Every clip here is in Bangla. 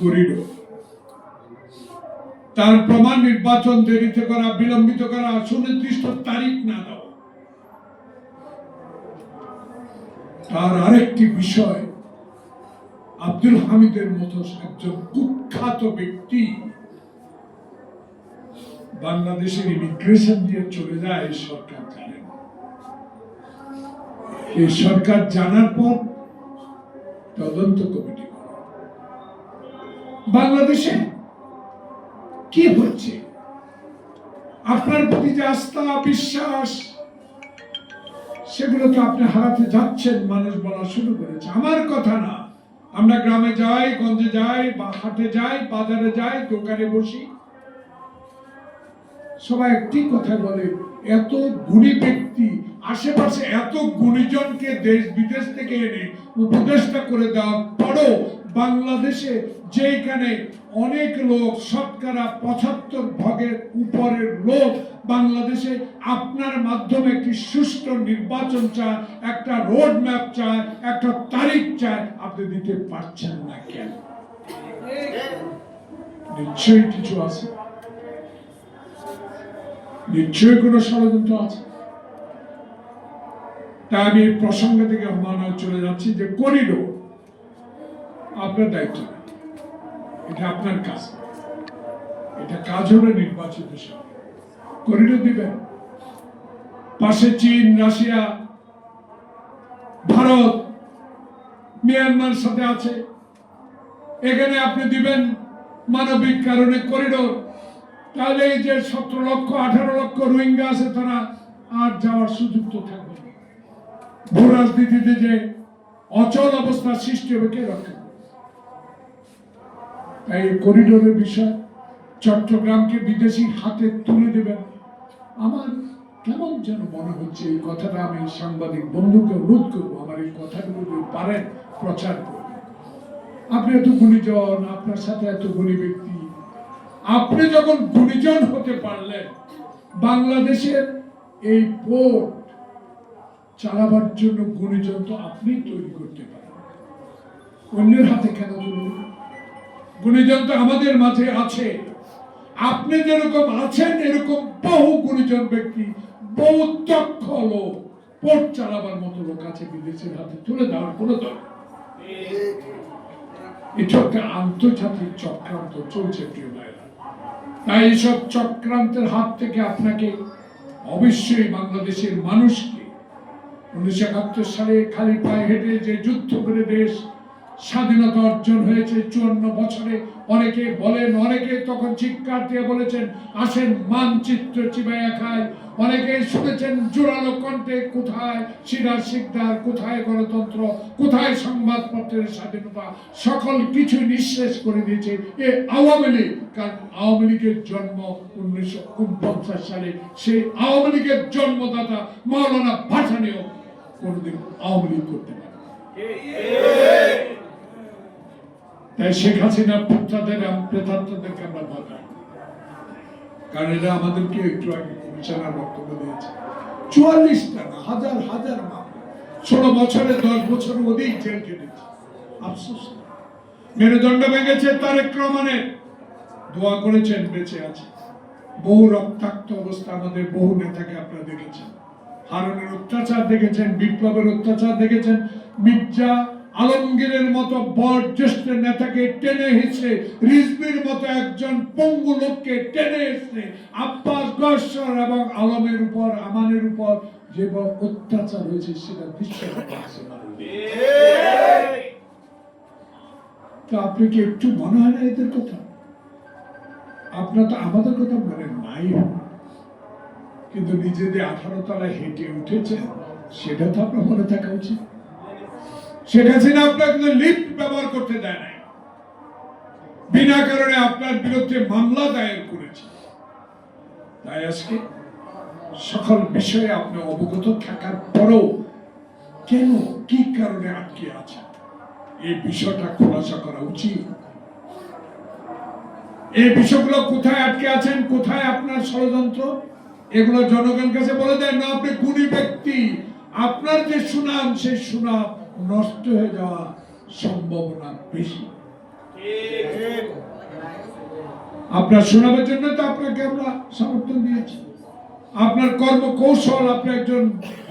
করিডোর তার প্রমাণ নির্বাচন দেরিতে করা, বিলম্বিত করা, সুনির্দিষ্ট তারিখ না দেওয়া তার আরেকটি বিষয়, আব্দুল হামিদের মতো একজন কুখ্যাত ব্যক্তি বাংলাদেশের ইমিগ্রেশন দিয়ে চলে যায়, এই সরকার জানে। এই সরকার জানার পর তদন্ত কমিটি বাংলাদেশে কি হচ্ছে? আপনার প্রতি যে আস্থা, বিশ্বাস, সেগুলো তো আপনি হারাতে যাচ্ছেন, মানুষ বলা শুরু করেছে। আমার কথা না, আমরা গ্রামে যাই, গঞ্জে যাই, বা হাটে যাই, বাজারে যাই, দোকানে বসি। সবাই একটি কথা বলে, এত গুণী ব্যক্তি, আশেপাশে এত গুণীজনকে দেশ বিদেশ থেকে এনে উপদেষ্টা করে দেওয়ার পরও বাংলাদেশে যেখানে অনেক লোক শতকরা পঁচাত্তর ভাগের উপরের লোক বাংলাদেশে আপনার মাধ্যমে একটি সুষ্ঠু নির্বাচন চায়, একটা রোড ম্যাপ চায়, একটা তারিখ চায়, আপনি দিতে পারছেন না কেন? নিশ্চয়ই কিছু আছে। নিশ্চয়ই কোনো ষড়যন্ত্র আছে। তাই আমি প্রসঙ্গ থেকে হুমায়ুন চলে যাচ্ছি যে করিডোর আপনার দায়িত্ব। এটা আপনার কাজ। এটা কাজ হবে নির্বাচিত করিডোর দিবেন। পাশে চীন, রাশিয়া, ভারত, মিয়ানমার সাথে আছে। এখানে আপনি দিবেন মানবিক কারণে করিডোর। তাহলে এই যে সতেরো লক্ষ, আঠারো লক্ষ রোহিঙ্গা আছে তারা আর যাওয়ার সুযোগ তো থাকবে ভূ রাজনীতিতে যে অচল অবস্থা সৃষ্টি হবে কে রক্ষা এই করিডোরের বিষয় চট্টগ্রামকে বিদেশি হাতে তুলে দেবেন। আমার কেমন যেন মনে হচ্ছে এই কথাটা আমি সাংবাদিক বন্ধুকে অনুরোধ করব, আমার এই কথাগুলো যদি পারেন, প্রচার করবেন আপনি এত গুণীজন, আপনার সাথে এত গুণী ব্যক্তি। আপনি যখন গুণীজন হতে পারলেন, বাংলাদেশের এই পোর্ট চালাবার জন্য গুণীজন তো আপনি তৈরি করতে পারেন। অন্যের হাতে কেন তুলে দেবেন? গুণীজন আমাদের মাঝে আছে। আপনি যেরকম আছেন, এরকম বহু গুণীজন ব্যক্তি, বহু দক্ষ লোক পোর্ট চালাবার মতো লোক আছে বিদেশের হাতে। তুলে দেওয়ার কোনো দরকার এটা আন্তর্জাতিক চক্রান্ত চলছে, প্রিয় ভাইরা। তাই এইসব চক্রান্তের হাত থেকে আপনাকে অবশ্যই বাংলাদেশের মানুষকে উনিশশো একাত্তর সালে খালি পায়ে হেঁটে যে যুদ্ধ করে দেশ স্বাধীনতা অর্জন হয়েছে চুয়ান্ন বছরে। অনেকে বলেন, অনেকে তখন চিৎকার দিয়ে বলেছেন, আসেন মানচিত্র চিবাইয়া খায় অনেকে শুনেছেন, জোরালো কণ্ঠে, কোথায় সিরাজ শিকদার কোথায় গণতন্ত্র, কোথায় সংবাদপত্রের স্বাধীনতা? সকল কিছু নিঃশেষ করে দিয়েছে এ আওয়ামী লীগ। কারণ আওয়ামী লীগের জন্ম উনিশশো উনপঞ্চাশ সালে। সেই আওয়ামী লীগের জন্মদাতা মাওলানা ভাসানিও কোনোদিন আওয়ামী লীগ করতে পারে না। তাই শেখ হাসিনা পুত্রাদের প্রেতাত্মদেরকে আমরা বাধা কারণ এরা আমাদেরকে একটু আগে কমিশনার বক্তব্য দিয়েছে। চুয়াল্লিশটা না, হাজার হাজার মামলা। ষোলো বছরে দশ বছর অধিক জেল কেটেছে। আফসোস। মেরুদণ্ড ভেঙেছে তারেক রহমানের। দোয়া করেছেন, বেঁচে আছে। বহু রক্তাক্ত অবস্থা আমাদের, বহু নেতাকে আপনারা দেখেছেন। হারনের অত্যাচার দেখেছেন, বিপ্লবের অত্যাচার দেখেছেন। মির্জা আলমগীরের মতো বড় জ্যেষ্ঠ নেতাকে টেনে হিসে রিজবির মতো একজন পঙ্গু লোককে টেনে হিসে আব্বাস গশ্বর এবং আলমের উপর, আমানের উপর যে অত্যাচার হয়েছে সেটা দৃশ্য তো আপনি কি একটু মনে হয় না এদের কথা? আপনার তো আমাদের কথা মনে নাই। কিন্তু নিজেদের আঠারো তলায় হেঁটে উঠেছেন, সেটা তো আপনার মনে থাকা উচিত। শেখ হাসিনা আপনাকে লিফট ব্যবহার করতে দেয় নাই। বিনা কারণে আপনার বিরুদ্ধে মামলা দায়ের করেছে। তাই আজকে সকল বিষয়ে আপনি অবগত থাকার পরও কেন, কি কারণে আটকে আছেন? এই বিষয়টা খোলাসা করা উচিত। এই বিষয়গুলো কোথায় আটকে আছেন, কোথায় আপনার ষড়যন্ত্র? এগুলো জনগণ কাছে বলে দেন না, আপনি গুণী ব্যক্তি। আপনার যে সুনাম, সেই সুনাম নষ্ট হয়ে যাওয়া সম্ভাবনা বেশি। আপনার শোনাবার জন্য তো আপনাকে আমরা সমর্থন দিয়েছি। আপনার কর্মকৌশল, আপনি একজন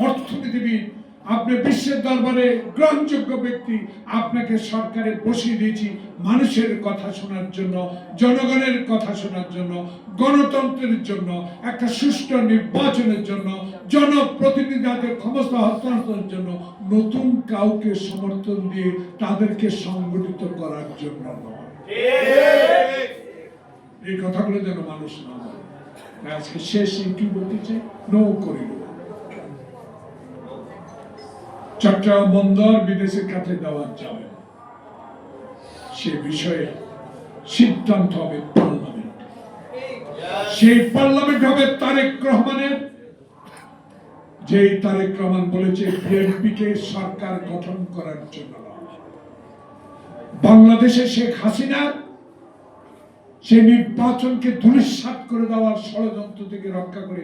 অর্থনীতিবিদ আপনি বিশ্বের দরবারে গ্রহণযোগ্য ব্যক্তি, আপনাকে সরকারে বসিয়ে দিয়েছি মানুষের কথা শোনার জন্য, জনগণের কথা শোনার জন্য, গণতন্ত্রের জন্য, একটা সুষ্ঠু নির্বাচনের জন্য, জনপ্রতিনিধিদের ক্ষমতা হস্তান্তরের জন্য, নতুন কাউকে সমর্থন দিয়ে তাদেরকে সংগঠিত করার জন্য। নয় এই কথাগুলো যেন মানুষ না আজকে শেষ কি বলতে চাই, নো করিল। চট্টগ্রাম বন্দর বিদেশের কাছে দেওয়া যাবে। সে বিষয়ে সিদ্ধান্ত হবে পার্লামেন্ট। সেই পার্লামেন্ট হবে তারেক রহমানের। যেই তারেক রহমান বলেছে বিএনপি কে সরকার গঠন করার জন্য বাংলাদেশে শেখ হাসিনার সেই নির্বাচনকে ধূলিসাৎ করে দেওয়ার ষড়যন্ত্র থেকে রক্ষা করে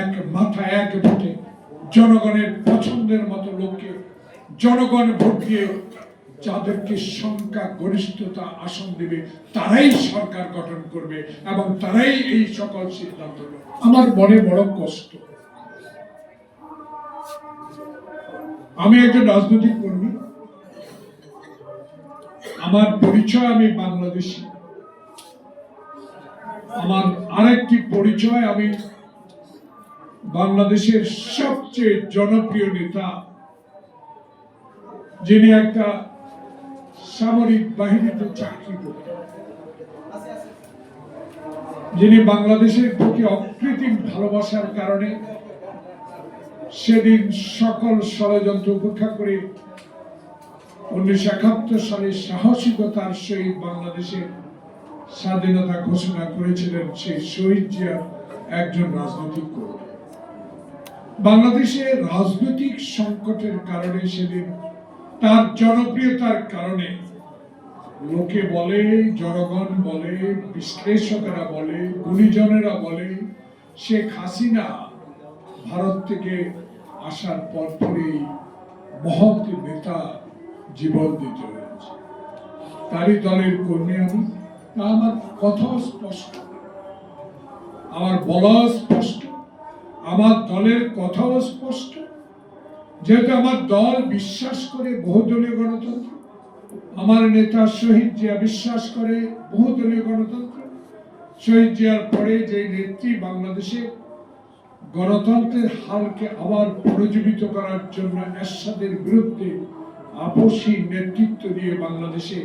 এক মাথা, এক ভোটে জনগণের পছন্দের মতো লোককে জনগণ ভোট দিয়ে যাদেরকে সংখ্যা, গরিষ্ঠতা আসন দেবে, তারাই সরকার গঠন করবে এবং তারাই এই সকল সিদ্ধান্ত আমার মনে বড় কষ্ট। আমি একজন রাজনৈতিক কর্মী। আমার পরিচয় আমি বাংলাদেশি। আমার আরেকটি পরিচয় আমি বাংলাদেশের সবচেয়ে জনপ্রিয় নেতা, যিনি একটা সামরিক বাহিনীতে চাকরি করতেন। যিনি বাংলাদেশের প্রতি অকৃত্রিম ভালোবাসার কারণে সেদিন সকল ষড়যন্ত্র উপেক্ষা করে উনিশশো একাত্তর সালে সাহসিকতার সহিত বাংলাদেশের স্বাধীনতা ঘোষণা করেছিলেন সেই শহীদ জিয়া একজন রাজনৈতিক কর্মী। বাংলাদেশে রাজনৈতিক সংকটের কারণে সেদিন তার জনপ্রিয়তার কারণে লোকে বলে, জনগণ বলে, বিশ্লেষকেরা বলে, গুণীজনেরা বলে, শেখ হাসিনা ভারত থেকে আসার পর পরেই মহৎ নেতা জীবন চলে গেছে তারই দলের কর্মী আমি। তা আমার কথাও স্পষ্ট। আমার বলা স্পষ্ট। আমার দলের কথাও স্পষ্ট। যেহেতু আমার দল বিশ্বাস করে বহুদলীয় গণতন্ত্র, আমার নেতা শহীদ জিয়া বিশ্বাস করে বহুদলীয় গণতন্ত্র, শহীদ জিয়ার পরে যে নেত্রী বাংলাদেশে গণতন্ত্রের হালকে আবার পুনর্জীবিত করার জন্য এরশাদের বিরুদ্ধে আপসী নেতৃত্ব দিয়ে বাংলাদেশে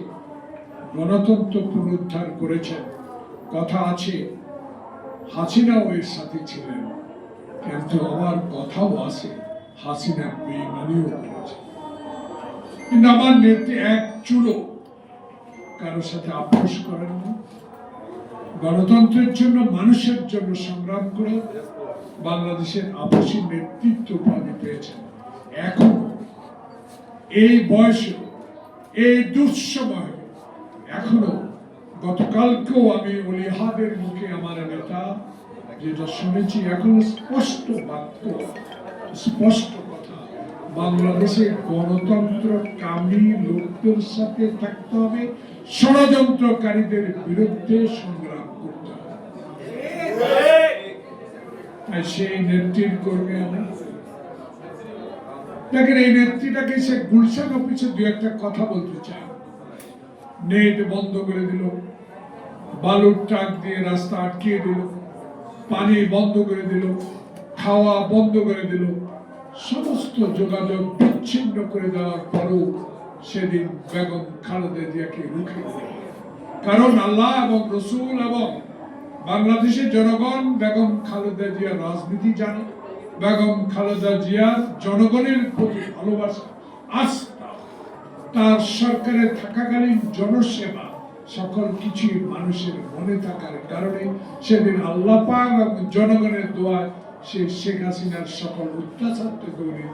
গণতন্ত্র পুনরুদ্ধার করেছেন। কথা আছে, হাসিনাও এর সাথে ছিলেন। কিন্তু আমার কথাও আছে। হাসিনা বেইমানিও করেছে। কিন্তু আমার নেত্রী এক চুলো কারোর সাথে আপোষ করেন না। গণতন্ত্রের জন্য, মানুষের জন্য সংগ্রাম করে বাংলাদেশের আপসী নেতৃত্ব উপাধি পেয়েছেন। এখন এই বয়সে, এই দুঃসময় এখনও গতকালকেও আমি অলিহাদের মুখে আমার নেতা যেটা শুনেছি এখনও স্পষ্ট বাক্য, স্পষ্ট কথা। বাংলাদেশে গণতন্ত্র কামী লোকদের সাথে থাকতে হবে, ষড়যন্ত্রকারীদের বিরুদ্ধে সংগ্রাম করতে হবে। তাই সেই নেত্রীর কর্মী আমি। দেখেন, এই নেত্রীটাকে সে গুলশান অফিসে দু একটা কথা বলতে চায়। নেট বন্ধ করে দিল, বালুর ট্রাক দিয়ে রাস্তা আটকিয়ে দিল। পানি বন্ধ করে দিল, খাওয়া বন্ধ করে দিল, সমস্ত যোগাযোগ বিচ্ছিন্ন করে দেওয়ার পরও সেদিন বেগম খালেদা জিয়াকে রুখে কারণ আল্লাহ এবং রসুল এবং বাংলাদেশের জনগণ বেগম খালেদা জিয়ার রাজনীতি জানে, বেগম খালেদা জিয়ার জনগণের প্রতি ভালোবাসা, আস্থা, তার সরকারে থাকাকালীন জনসেবা সকল কিছুই মানুষের মনে থাকার কারণে সেদিন আল্লাহ পাক জনগণের দোয়ায় সে শেখ হাসিনার সকল অত্যাচার থেকে উনি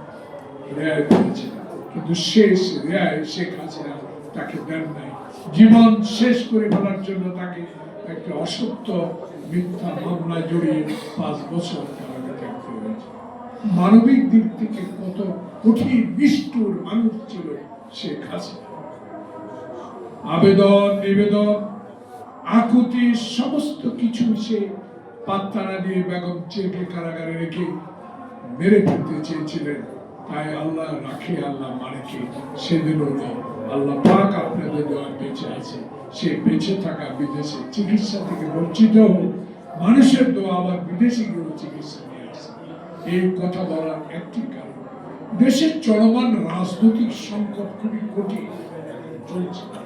রেয়াই পেয়েছিলেন কিন্তু শেষ রেয়াই শেখ হাসিনা তাকে দেন নাই। জীবন শেষ করে ফেলার জন্য তাকে একটা অসত্য মিথ্যা মামলায় জড়িয়ে পাঁচ বছর কারাগারে থাকতে হয়েছে। মানবিক দিক থেকে কত কঠিন, নিষ্ঠুর মানুষ ছিল শেখ হাসিনা। আবেদন, নিবেদন, আকুতি, সমস্ত কিছু সে পাত্তা না দিয়ে বেগম চেকে কারাগারে রেখে মেরে ফেলতে চেয়েছিলেন। তাই আল্লাহ রাখে, আল্লাহ মারেকে সেদিনও নেই আল্লাহ পাক আপনাদের দোয়া বেঁচে আছে। সে বেঁচে থাকা বিদেশে চিকিৎসা থেকে বঞ্চিত হোক। মানুষের দোয়া আবার বিদেশে গিয়েও চিকিৎসা নিয়ে আসে। এই কথা বলার একটি কারণ, দেশের চলমান রাজনৈতিক সংকট খুবই কঠিন। চলছে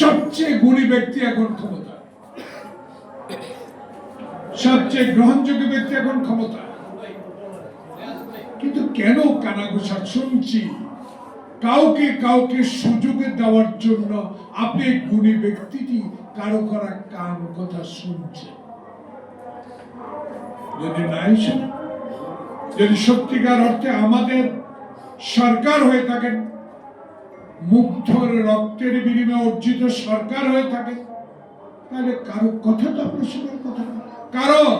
সবচেয়ে গুণী ব্যক্তি এখন ক্ষমতা। সবচেয়ে গ্রহণযোগ্য ব্যক্তি এখন ক্ষমতা। কিন্তু কেন কানাঘুষা? শুনছি কাউকে কাউকে সুযোগে দেওয়ার জন্য আপনি গুণী ব্যক্তিটি কারও করা কান কথা শুনছে যদি নাই শুনে, যদি সত্যিকার অর্থে আমাদের সরকার হয়ে থাকেন মুগ্ধর রক্তের বিনিময়ে অর্জিত সরকার হয়ে থাকে, তাহলে কারও কথা তো আপনার শোনার কথা কারণ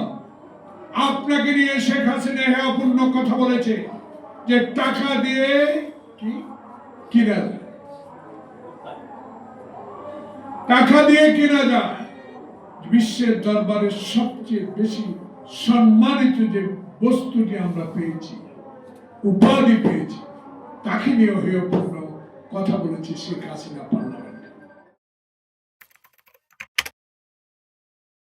আপনাকে নিয়ে শেখ হাসিনা হ্যাঁ অপূর্ণ কথা বলেছে যে টাকা দিয়ে কি? কিনা যায়। টাকা দিয়ে কিনা যায়। বিশ্বের দরবারে সবচেয়ে বেশি সম্মানিত যে বস্তুটি আমরা পেয়েছি, উপাধি পেয়েছি, তাকে নিয়ে হয়ে পূর্ণ কথা বলেছে শেখ হাসিনা পাল্লা